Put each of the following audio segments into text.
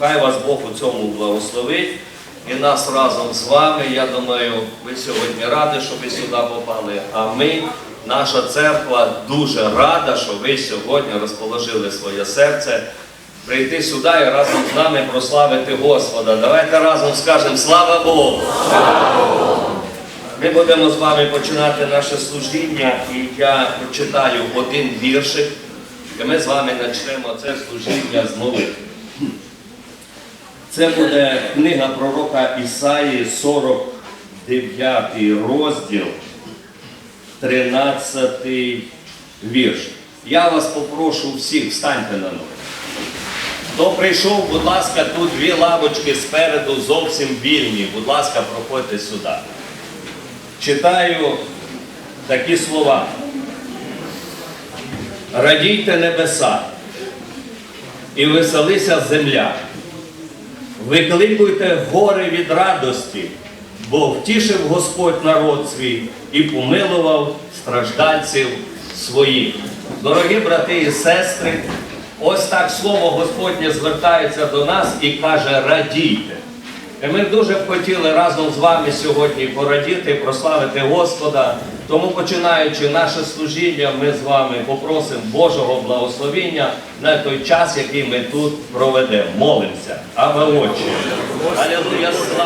Хай вас Бог у цьому благословить і нас разом з вами. Я думаю, ви сьогодні раді, що ви сюди попали. А ми, наша церква, дуже рада, що ви сьогодні розположили своє серце. Прийти сюди і разом з нами прославити Господа. Давайте разом скажемо слава Богу! Ми будемо з вами починати наше служіння, і я прочитаю один віршик, і ми з вами почнемо це служіння з молитви. Це буде книга пророка Ісаї, 49 розділ, 13 вірш. Я вас попрошу всіх, встаньте на ноги. Хто прийшов, будь ласка, тут дві лавочки спереду зовсім вільні. Будь ласка, проходьте сюди. Читаю такі слова. Радійте небеса і веселися земля. Викликуйте гори від радості, бо втішив Господь народ свій і помилував страждальців своїх. Дорогі брати і сестри, ось так слово Господнє звертається до нас і каже: радійте. І ми дуже б хотіли разом з вами сьогодні порадіти, прославити Господа. Тому, починаючи наше служіння, ми з вами попросимо Божого благословення на той час, який ми тут проведемо. Молимося. Аве Отче. Алілуя, слава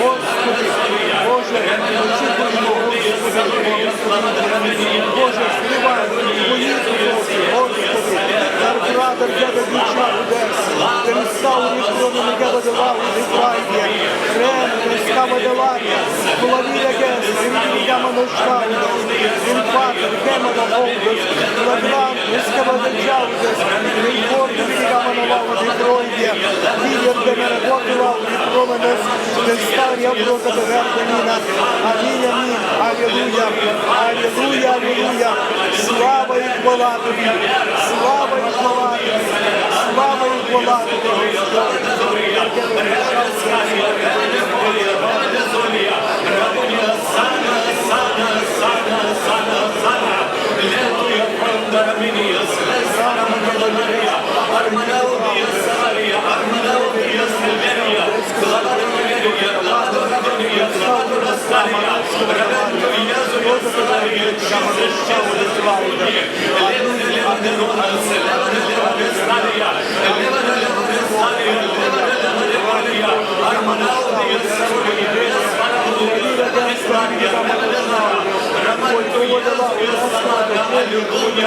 Господи, Боже, очікуємо, Боже, співай, боїться, Господи, в тебе душа Одеси, ти став не тебе давав, не прайде, не скава давання, голові ягес, не яма ночна, він патер, гема на Богдос, Лаграм, не скава державдес, не горді, не яма на лаву, не пройде, лідер, де не работував, не променес, не старія проти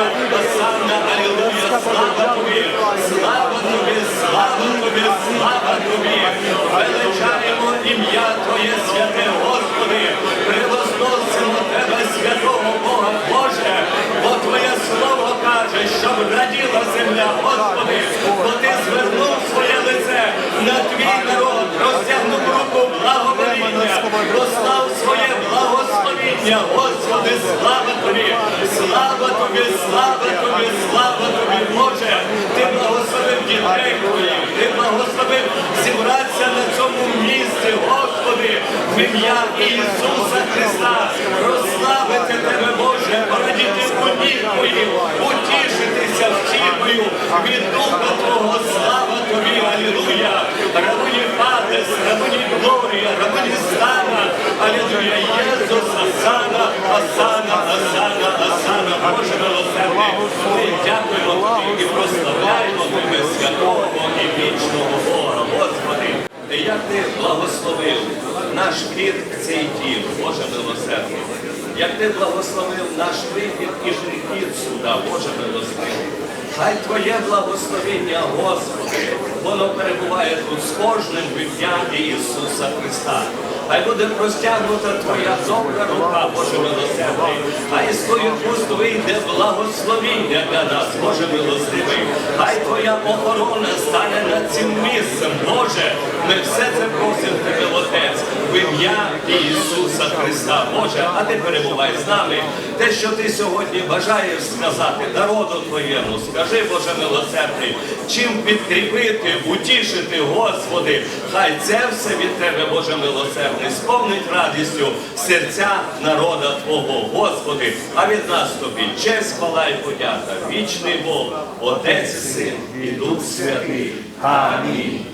Амінь, алілуя, алілуя, алілуя, слава тобі, слава тобі, слава тобі, Величаємо ім'я Твоє святе, Господи, превозносимо Тебе, святого Бога Боже, бо Твоє слово каже, щоб раділа земля, Господи, бо Ти звернув своє лице на твій народ, розтягнув руку благовоління, послав своє благословіння, Господи, слава Тобі, слава Тобі, слава Тобі, Боже, Ти благословив дітей Твоїх, Ти благословив зібратися на цьому місці, Господи, в ім'я Ісуса Христа, прославити Тебе, Боже, порадіти подій Твоїх, утішитися втіхою від Духа Твого, слава Тобі, Алілуя, рабуні Патес, рабуні Глорія, рабуні Стана, Алілуя, Єсус, Асана, Асана, Асана, Боже милосердний, ми дякуємо Тобі і прославляємо Тебе, святого і вічного Бога, Господи, як Ти благословив наш плід цей дім, Боже милосердний. Як ти благословив наш вихід і прихід сюди, Боже милосердний. Хай Твоє благословення, Господи, воно перебуває тут з кожним в ім'я Ісуса Христа. Хай буде простягнута Твоя добра рука, Боже милосердний. Хай з Твоїх уст вийде благословіння для нас, Боже милосердний, Хай Твоя охорона стане над цим місцем, Боже. Ми все це просимо Тебе, Отець, в ім'я Ісуса Христа, Боже, а ти перебувай з нами. Те, що ти сьогодні бажаєш сказати народу Твоєму, скажи, Боже милосердний, чим підкріпити, утішити, Господи, хай це все від Тебе, Боже милосердний, сповнить радістю серця народа Твого, Господи, а від нас Тобі честь, хвала і подяка, вічний Бог, Отець, Син і Дух Святий. Амінь.